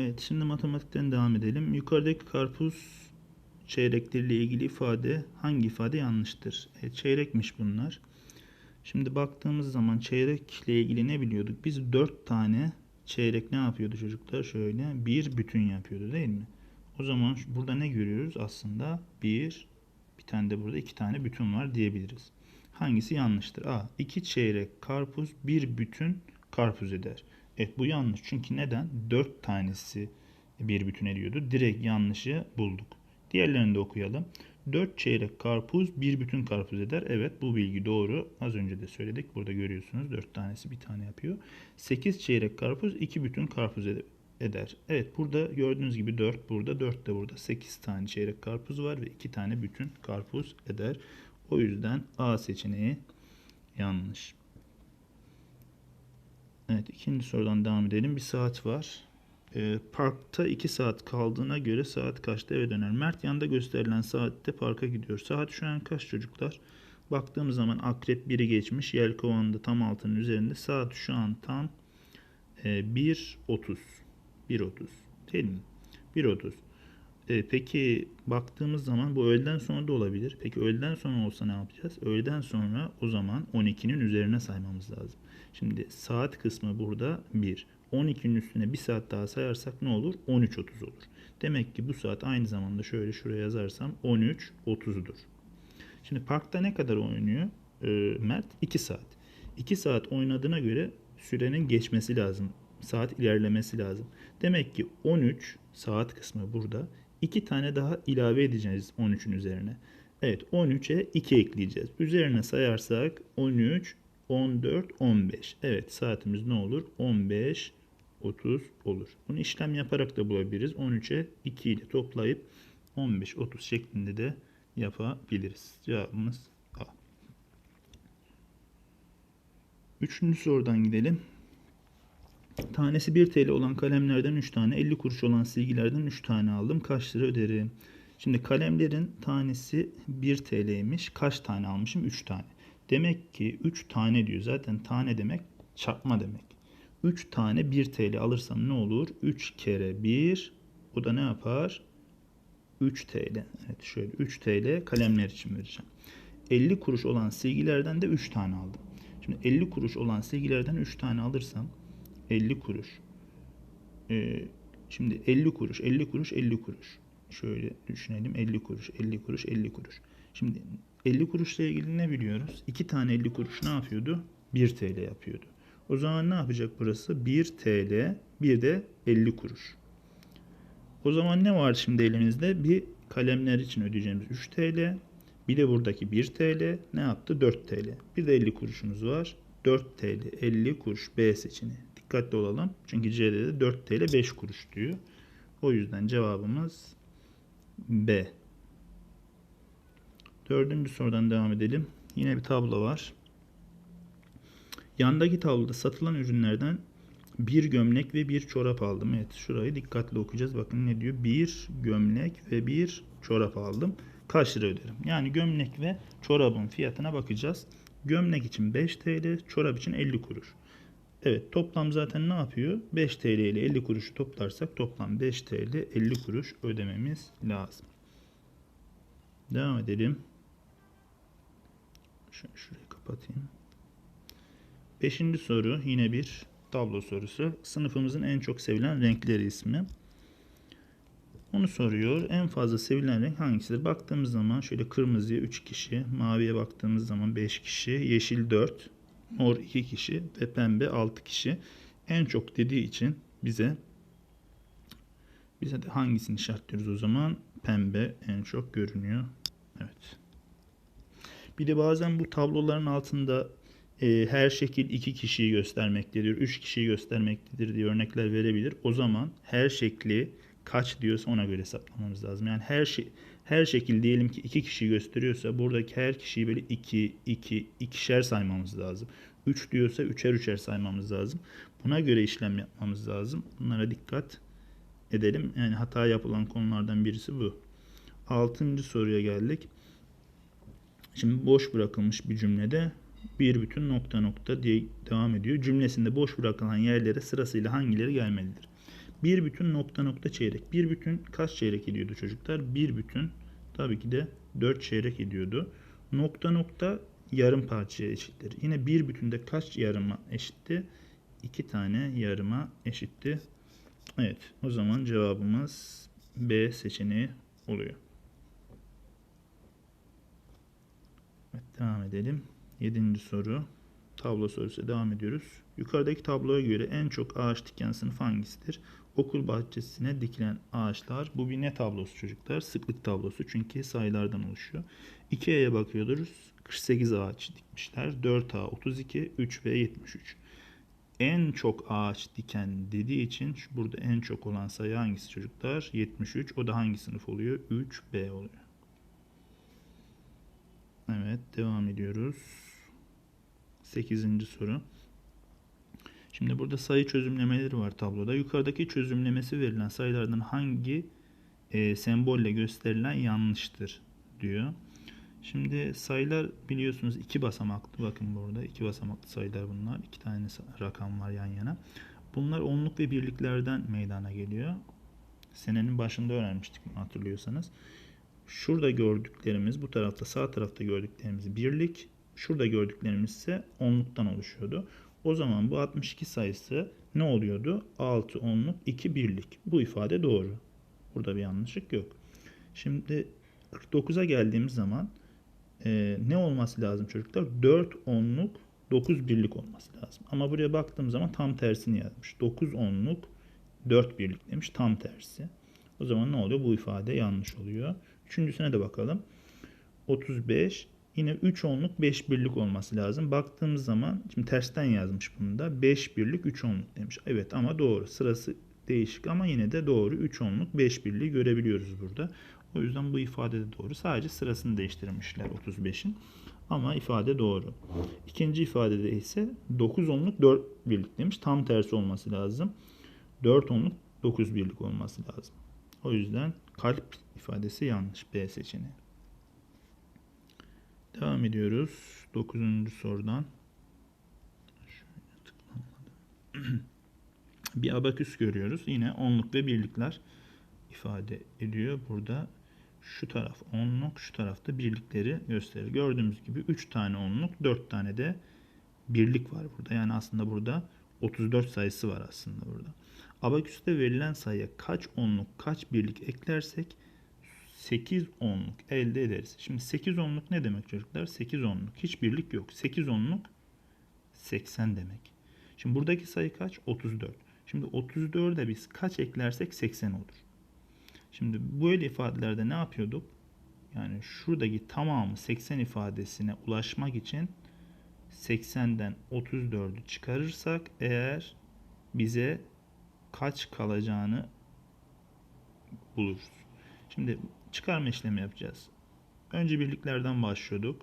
Evet, şimdi matematikten devam edelim. Yukarıdaki karpuz çeyrekleriyle ilgili ifade hangi ifade yanlıştır? Evet, çeyrekmiş bunlar. Şimdi baktığımız zaman çeyrekle ilgili ne biliyorduk? Biz 4 tane çeyrek ne yapıyordu çocuklar? Şöyle bir bütün yapıyordu değil mi? O zaman burada ne görüyoruz? Aslında bir, bir tane de burada iki tane bütün var diyebiliriz. Hangisi yanlıştır? A. 2 çeyrek karpuz bir bütün karpuz eder. Evet bu yanlış. Çünkü neden? 4 tanesi bir bütün ediyordu. Direkt yanlışı bulduk. Diğerlerini de okuyalım. 4 çeyrek karpuz bir bütün karpuz eder. Evet bu bilgi doğru. Az önce de söyledik. Burada görüyorsunuz 4 tanesi bir tane yapıyor. 8 çeyrek karpuz iki bütün karpuz ede- eder. Evet burada gördüğünüz gibi 4 burada 4 de burada. 8 tane çeyrek karpuz var ve 2 tane bütün karpuz eder. O yüzden A seçeneği yanlış. Evet ikinci sorudan devam edelim. Bir saat var. Ee, parkta 2 saat kaldığına göre saat kaçta eve döner? Mert yanda gösterilen saatte parka gidiyor. Saat şu an kaç çocuklar? Baktığımız zaman akrep 1'i geçmiş. Yelkovan'da tam altının üzerinde. Saat şu an tam e, 1.30. 1.30 değil mi? 1.30. E, peki baktığımız zaman bu öğleden sonra da olabilir. Peki öğleden sonra olsa ne yapacağız? Öğleden sonra o zaman 12'nin üzerine saymamız lazım. Şimdi saat kısmı burada 1. 12'nin üstüne bir saat daha sayarsak ne olur? 13.30 olur. Demek ki bu saat aynı zamanda şöyle şuraya yazarsam 13.30'dur. Şimdi parkta ne kadar oynuyor e, Mert? 2 saat. 2 saat oynadığına göre sürenin geçmesi lazım. Saat ilerlemesi lazım. Demek ki 13 saat kısmı burada. 2 tane daha ilave edeceğiz 13'ün üzerine. Evet 13'e 2 ekleyeceğiz. Üzerine sayarsak 13, 14, 15. Evet saatimiz ne olur? 15, 30 olur. Bunu işlem yaparak da bulabiliriz. 13'e 2 ile toplayıp 15, 30 şeklinde de yapabiliriz. Cevabımız A. Üçüncü sorudan gidelim. Tanesi 1 TL olan kalemlerden 3 tane, 50 kuruş olan silgilerden 3 tane aldım. Kaç lira öderim? Şimdi kalemlerin tanesi 1 TL'ymiş. Kaç tane almışım? 3 tane. Demek ki 3 tane diyor. Zaten tane demek çarpma demek. 3 tane 1 TL alırsam ne olur? 3 kere 1 o da ne yapar? 3 TL. Evet şöyle 3 TL kalemler için vereceğim. 50 kuruş olan silgilerden de 3 tane aldım. Şimdi 50 kuruş olan silgilerden 3 tane alırsam 50 kuruş. Ee, şimdi 50 kuruş, 50 kuruş, 50 kuruş. Şöyle düşünelim. 50 kuruş, 50 kuruş, 50 kuruş. Şimdi 50 kuruşla ilgili ne biliyoruz? 2 tane 50 kuruş ne yapıyordu? 1 TL yapıyordu. O zaman ne yapacak burası? 1 TL, bir de 50 kuruş. O zaman ne var şimdi elimizde? Bir kalemler için ödeyeceğimiz 3 TL. Bir de buradaki 1 TL ne yaptı? 4 TL. Bir de 50 kuruşumuz var. 4 TL 50 kuruş B seçeneği. Dikkatli olalım. Çünkü C'de de 4 TL 5 kuruş diyor. O yüzden cevabımız B. Dördüncü sorudan devam edelim. Yine bir tablo var. Yandaki tabloda satılan ürünlerden bir gömlek ve bir çorap aldım. Evet şurayı dikkatli okuyacağız. Bakın ne diyor? Bir gömlek ve bir çorap aldım. Kaç lira öderim? Yani gömlek ve çorabın fiyatına bakacağız. Gömlek için 5 TL, çorap için 50 kuruş. Evet toplam zaten ne yapıyor? 5 TL ile 50 kuruşu toplarsak toplam 5 TL 50 kuruş ödememiz lazım. Devam edelim. Şöyle şurayı kapatayım. Beşinci soru yine bir tablo sorusu. Sınıfımızın en çok sevilen renkleri ismi. Onu soruyor. En fazla sevilen renk hangisidir? Baktığımız zaman şöyle kırmızıya 3 kişi, maviye baktığımız zaman 5 kişi, yeşil 4, mor 2 kişi ve pembe 6 kişi. En çok dediği için bize bize de hangisini işaretliyoruz o zaman? Pembe en çok görünüyor. Evet. Bir de bazen bu tabloların altında e, her şekil iki kişiyi göstermektedir, üç kişiyi göstermektedir diye örnekler verebilir. O zaman her şekli kaç diyorsa ona göre hesaplamamız lazım. Yani her şey her şekil diyelim ki iki kişi gösteriyorsa buradaki her kişiyi böyle iki, iki, ikişer saymamız lazım. Üç diyorsa üçer üçer saymamız lazım. Buna göre işlem yapmamız lazım. Bunlara dikkat edelim. Yani hata yapılan konulardan birisi bu. Altıncı soruya geldik. Şimdi boş bırakılmış bir cümlede bir bütün nokta nokta diye devam ediyor. Cümlesinde boş bırakılan yerlere sırasıyla hangileri gelmelidir? Bir bütün nokta nokta çeyrek. Bir bütün kaç çeyrek ediyordu çocuklar? Bir bütün tabii ki de 4 çeyrek ediyordu. Nokta nokta yarım parçaya eşittir. Yine bir bütünde kaç yarıma eşitti? 2 tane yarıma eşitti. Evet o zaman cevabımız B seçeneği oluyor. Evet, devam edelim. Yedinci soru. Tablo sorusu devam ediyoruz. Yukarıdaki tabloya göre en çok ağaç diken sınıf hangisidir? Okul bahçesine dikilen ağaçlar. Bu bir ne tablosu çocuklar? Sıklık tablosu çünkü sayılardan oluşuyor. 2E'ye bakıyoruz. 48 ağaç dikmişler. 4A 32, 3B 73. En çok ağaç diken dediği için şu burada en çok olan sayı hangisi çocuklar? 73. O da hangi sınıf oluyor? 3B oluyor. Evet devam ediyoruz. 8. soru. Şimdi burada sayı çözümlemeleri var tabloda. Yukarıdaki çözümlemesi verilen sayılardan hangi e, sembolle gösterilen yanlıştır diyor. Şimdi sayılar biliyorsunuz iki basamaklı. Bakın burada iki basamaklı sayılar bunlar. İki tane rakam var yan yana. Bunlar onluk ve birliklerden meydana geliyor. Senenin başında öğrenmiştik hatırlıyorsanız. Şurada gördüklerimiz bu tarafta sağ tarafta gördüklerimiz birlik. Şurada gördüklerimiz ise onluktan oluşuyordu. O zaman bu 62 sayısı ne oluyordu? 6 onluk 2 birlik. Bu ifade doğru. Burada bir yanlışlık yok. Şimdi 49'a geldiğimiz zaman e, ne olması lazım çocuklar? 4 onluk 9 birlik olması lazım. Ama buraya baktığım zaman tam tersini yazmış. 9 onluk 4 birlik demiş. Tam tersi. O zaman ne oluyor? Bu ifade yanlış oluyor. Üçüncüsüne de bakalım. 35 yine 3 onluk 5 birlik olması lazım. Baktığımız zaman şimdi tersten yazmış bunu da 5 birlik 3 onluk demiş. Evet ama doğru. Sırası değişik ama yine de doğru. 3 onluk 5 birliği görebiliyoruz burada. O yüzden bu ifade de doğru. Sadece sırasını değiştirmişler 35'in. Ama ifade doğru. İkinci ifadede ise 9 onluk 4 birlik demiş. Tam tersi olması lazım. 4 onluk 9 birlik olması lazım. O yüzden kalp ifadesi yanlış. B seçeneği. Devam ediyoruz. 9. sorudan. Bir abaküs görüyoruz. Yine onluk ve birlikler ifade ediyor. Burada şu taraf onluk, şu tarafta birlikleri gösterir. Gördüğümüz gibi 3 tane onluk, 4 tane de birlik var burada. Yani aslında burada 34 sayısı var aslında burada. Abaküste verilen sayıya kaç onluk, kaç birlik eklersek 8 onluk elde ederiz. Şimdi 8 onluk ne demek çocuklar? 8 onluk. Hiç birlik yok. 8 onluk 80 demek. Şimdi buradaki sayı kaç? 34. Şimdi 34'e biz kaç eklersek 80 olur. Şimdi böyle ifadelerde ne yapıyorduk? Yani şuradaki tamamı 80 ifadesine ulaşmak için 80'den 34'ü çıkarırsak eğer bize kaç kalacağını buluruz. Şimdi çıkarma işlemi yapacağız. Önce birliklerden başlıyorduk.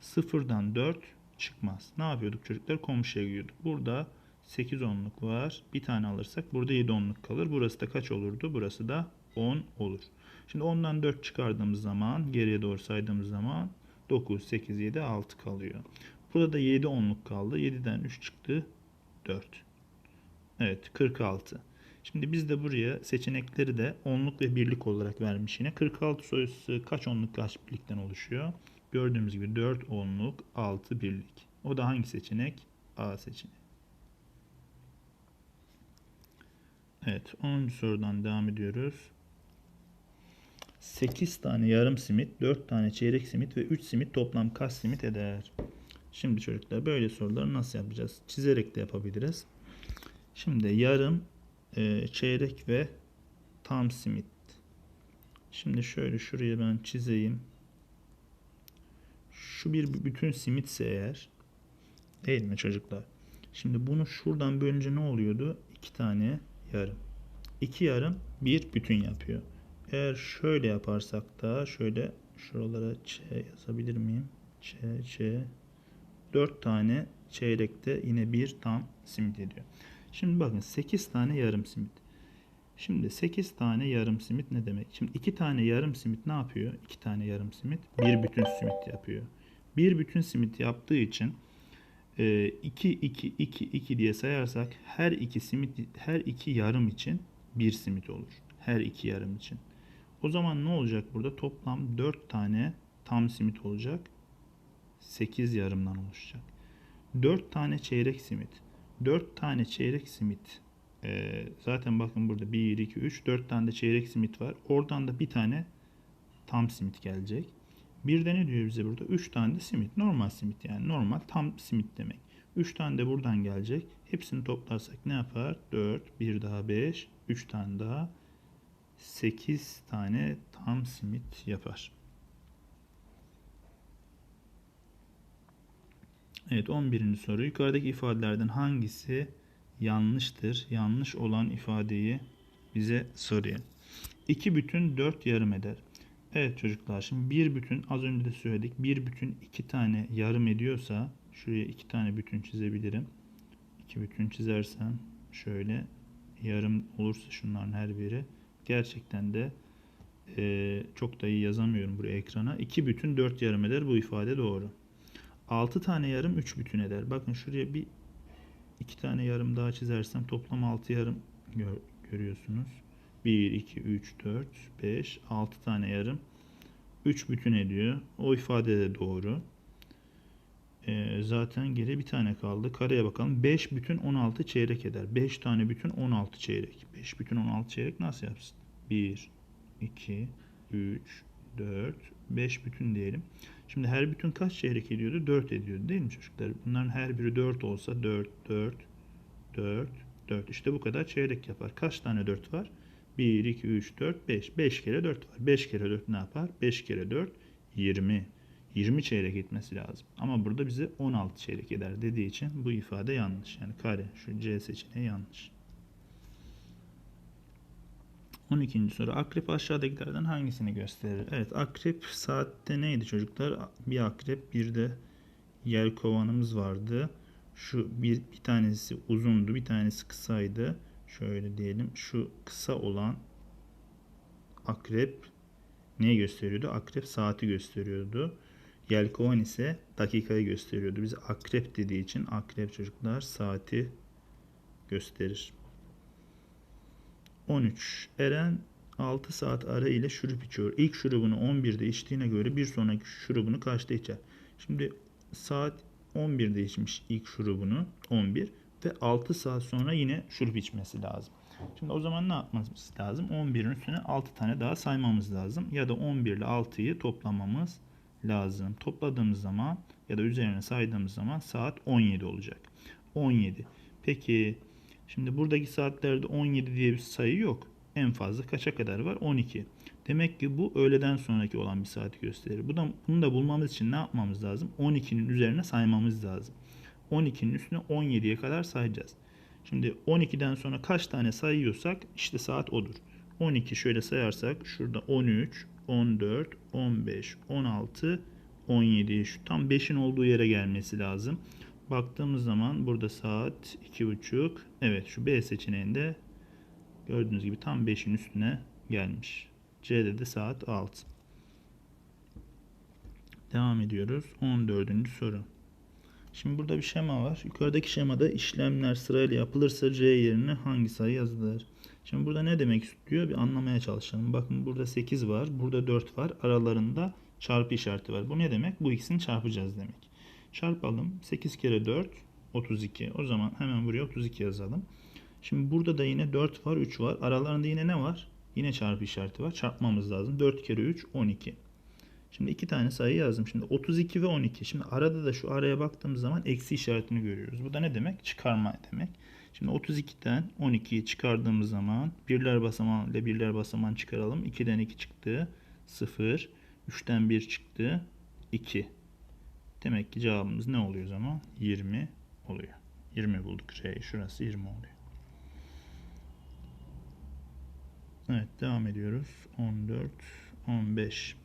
Sıfırdan 4 çıkmaz. Ne yapıyorduk çocuklar? Komşuya gidiyorduk. Burada 8 onluk var. Bir tane alırsak burada 7 onluk kalır. Burası da kaç olurdu? Burası da 10 olur. Şimdi 10'dan 4 çıkardığımız zaman geriye doğru saydığımız zaman 9, 8, 7, 6 kalıyor. Burada da 7 onluk kaldı. 7'den 3 çıktı. 4. Evet 46. Şimdi biz de buraya seçenekleri de onluk ve birlik olarak vermiş yine. 46 sayısı kaç onluk kaç birlikten oluşuyor? Gördüğümüz gibi 4 onluk 6 birlik. O da hangi seçenek? A seçeneği. Evet 10. sorudan devam ediyoruz. 8 tane yarım simit, 4 tane çeyrek simit ve 3 simit toplam kaç simit eder? Şimdi çocuklar böyle soruları nasıl yapacağız? Çizerek de yapabiliriz. Şimdi yarım, e, çeyrek ve tam simit. Şimdi şöyle şuraya ben çizeyim. Şu bir bütün simitse eğer değil mi çocuklar? Şimdi bunu şuradan bölünce ne oluyordu? İki tane yarım. İki yarım bir bütün yapıyor. Eğer şöyle yaparsak da şöyle şuralara Ç yazabilir miyim? Ç, Ç. Dört tane çeyrekte yine bir tam simit ediyor. Şimdi bakın 8 tane yarım simit. Şimdi 8 tane yarım simit ne demek? Şimdi 2 tane yarım simit ne yapıyor? 2 tane yarım simit bir bütün simit yapıyor. Bir bütün simit yaptığı için 2 2 2 2 diye sayarsak her iki simit her iki yarım için 1 simit olur. Her iki yarım için. O zaman ne olacak burada? Toplam 4 tane tam simit olacak. 8 yarımdan oluşacak. 4 tane çeyrek simit. 4 tane çeyrek simit. Ee, zaten bakın burada 1, 2, 3, 4 tane de çeyrek simit var. Oradan da bir tane tam simit gelecek. Bir de ne diyor bize burada? 3 tane de simit. Normal simit yani. Normal tam simit demek. 3 tane de buradan gelecek. Hepsini toplarsak ne yapar? 4, bir daha 5, 3 tane daha 8 tane tam simit yapar. Evet 11. soru. Yukarıdaki ifadelerden hangisi yanlıştır? Yanlış olan ifadeyi bize soruyor. 2 bütün 4 yarım eder. Evet çocuklar şimdi bir bütün az önce de söyledik. Bir bütün iki tane yarım ediyorsa şuraya iki tane bütün çizebilirim. İki bütün çizersem şöyle yarım olursa şunların her biri gerçekten de e, çok da iyi yazamıyorum buraya ekrana. 2 bütün 4 yarım eder. Bu ifade doğru. 6 tane yarım 3 bütün eder. Bakın şuraya bir iki tane yarım daha çizersem toplam 6 yarım gör, görüyorsunuz. 1, 2, 3, 4, 5, 6 tane yarım 3 bütün ediyor. O ifade de doğru. Ee, zaten geri bir tane kaldı. Kareye bakalım. 5 bütün 16 çeyrek eder. 5 tane bütün 16 çeyrek. 5 bütün 16 çeyrek nasıl yapsın? 1, 2, 3, 4, 5 bütün diyelim. Şimdi her bütün kaç çeyrek ediyordu? 4 ediyordu değil mi çocuklar? Bunların her biri 4 olsa 4, 4, 4, 4. İşte bu kadar çeyrek yapar. Kaç tane 4 var? 1, 2, 3, 4, 5. 5 kere 4 var. 5 kere 4 ne yapar? 5 kere 4, 20. 20 çeyrek etmesi lazım. Ama burada bize 16 çeyrek eder dediği için bu ifade yanlış. Yani kare şu C seçeneği yanlış. 12. soru. Akrep aşağıdakilerden hangisini gösterir? Evet akrep saatte neydi çocuklar? Bir akrep bir de yer kovanımız vardı. Şu bir, bir tanesi uzundu bir tanesi kısaydı. Şöyle diyelim şu kısa olan akrep neyi gösteriyordu? Akrep saati gösteriyordu. Yelkovan ise dakikayı gösteriyordu. Biz akrep dediği için akrep çocuklar saati gösterir. 13. Eren 6 saat ara ile şurup içiyor. İlk şurubunu 11'de içtiğine göre bir sonraki şurubunu kaçta içer? Şimdi saat 11'de içmiş ilk şurubunu 11 ve 6 saat sonra yine şurup içmesi lazım. Şimdi o zaman ne yapmamız lazım? 11'in üstüne 6 tane daha saymamız lazım. Ya da 11 ile 6'yı toplamamız lazım. Topladığımız zaman ya da üzerine saydığımız zaman saat 17 olacak. 17. Peki şimdi buradaki saatlerde 17 diye bir sayı yok. En fazla kaça kadar var? 12. Demek ki bu öğleden sonraki olan bir saati gösterir. Bu da, bunu da bulmamız için ne yapmamız lazım? 12'nin üzerine saymamız lazım. 12'nin üstüne 17'ye kadar sayacağız. Şimdi 12'den sonra kaç tane sayıyorsak işte saat odur. 12 şöyle sayarsak şurada 13, 14, 15, 16, 17 şu tam 5'in olduğu yere gelmesi lazım. Baktığımız zaman burada saat 2.30. Evet şu B seçeneğinde gördüğünüz gibi tam 5'in üstüne gelmiş. C'de de saat 6. Devam ediyoruz. 14. soru. Şimdi burada bir şema var. Yukarıdaki şemada işlemler sırayla yapılırsa C yerine hangi sayı yazılır? Şimdi burada ne demek istiyor? Bir anlamaya çalışalım. Bakın burada 8 var. Burada 4 var. Aralarında çarpı işareti var. Bu ne demek? Bu ikisini çarpacağız demek. Çarpalım. 8 kere 4 32. O zaman hemen buraya 32 yazalım. Şimdi burada da yine 4 var 3 var. Aralarında yine ne var? Yine çarpı işareti var. Çarpmamız lazım. 4 kere 3 12. Şimdi iki tane sayı yazdım. Şimdi 32 ve 12. Şimdi arada da şu araya baktığımız zaman eksi işaretini görüyoruz. Bu da ne demek? Çıkarma demek. Şimdi 32'den 12'yi çıkardığımız zaman birler basamağı ile birler basamağını çıkaralım. 2'den 2 çıktı. 0. 3'ten 1 çıktı. 2. Demek ki cevabımız ne oluyor o zaman? 20 oluyor. 20 bulduk. R şurası 20 oluyor. Evet devam ediyoruz. 14, 15.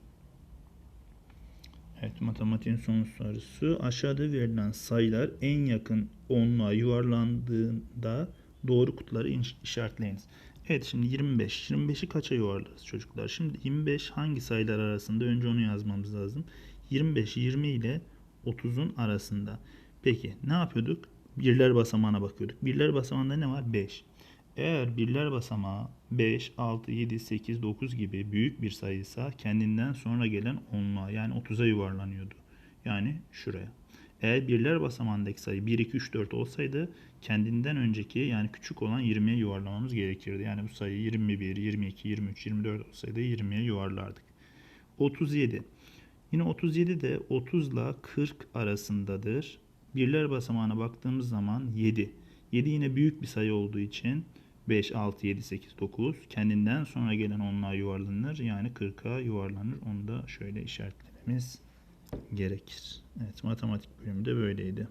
Evet matematiğin son sorusu. Aşağıda verilen sayılar en yakın onluğa yuvarlandığında doğru kutuları işaretleyiniz. Evet şimdi 25. 25'i kaça yuvarlarız çocuklar? Şimdi 25 hangi sayılar arasında? Önce onu yazmamız lazım. 25 20 ile 30'un arasında. Peki ne yapıyorduk? Birler basamağına bakıyorduk. Birler basamağında ne var? 5. Eğer birler basamağı 5, 6, 7, 8, 9 gibi büyük bir sayıysa kendinden sonra gelen onluğa yani 30'a yuvarlanıyordu. Yani şuraya. Eğer birler basamağındaki sayı 1, 2, 3, 4 olsaydı kendinden önceki yani küçük olan 20'ye yuvarlamamız gerekirdi. Yani bu sayı 21, 22, 23, 24 olsaydı 20'ye yuvarlardık. 37. Yine 37 de 30 ile 40 arasındadır. Birler basamağına baktığımız zaman 7. 7 yine büyük bir sayı olduğu için 5, 6, 7, 8, 9 kendinden sonra gelen onluğa yuvarlanır. Yani 40'a yuvarlanır. Onu da şöyle işaretlememiz gerekir. Evet matematik bölümü de böyleydi.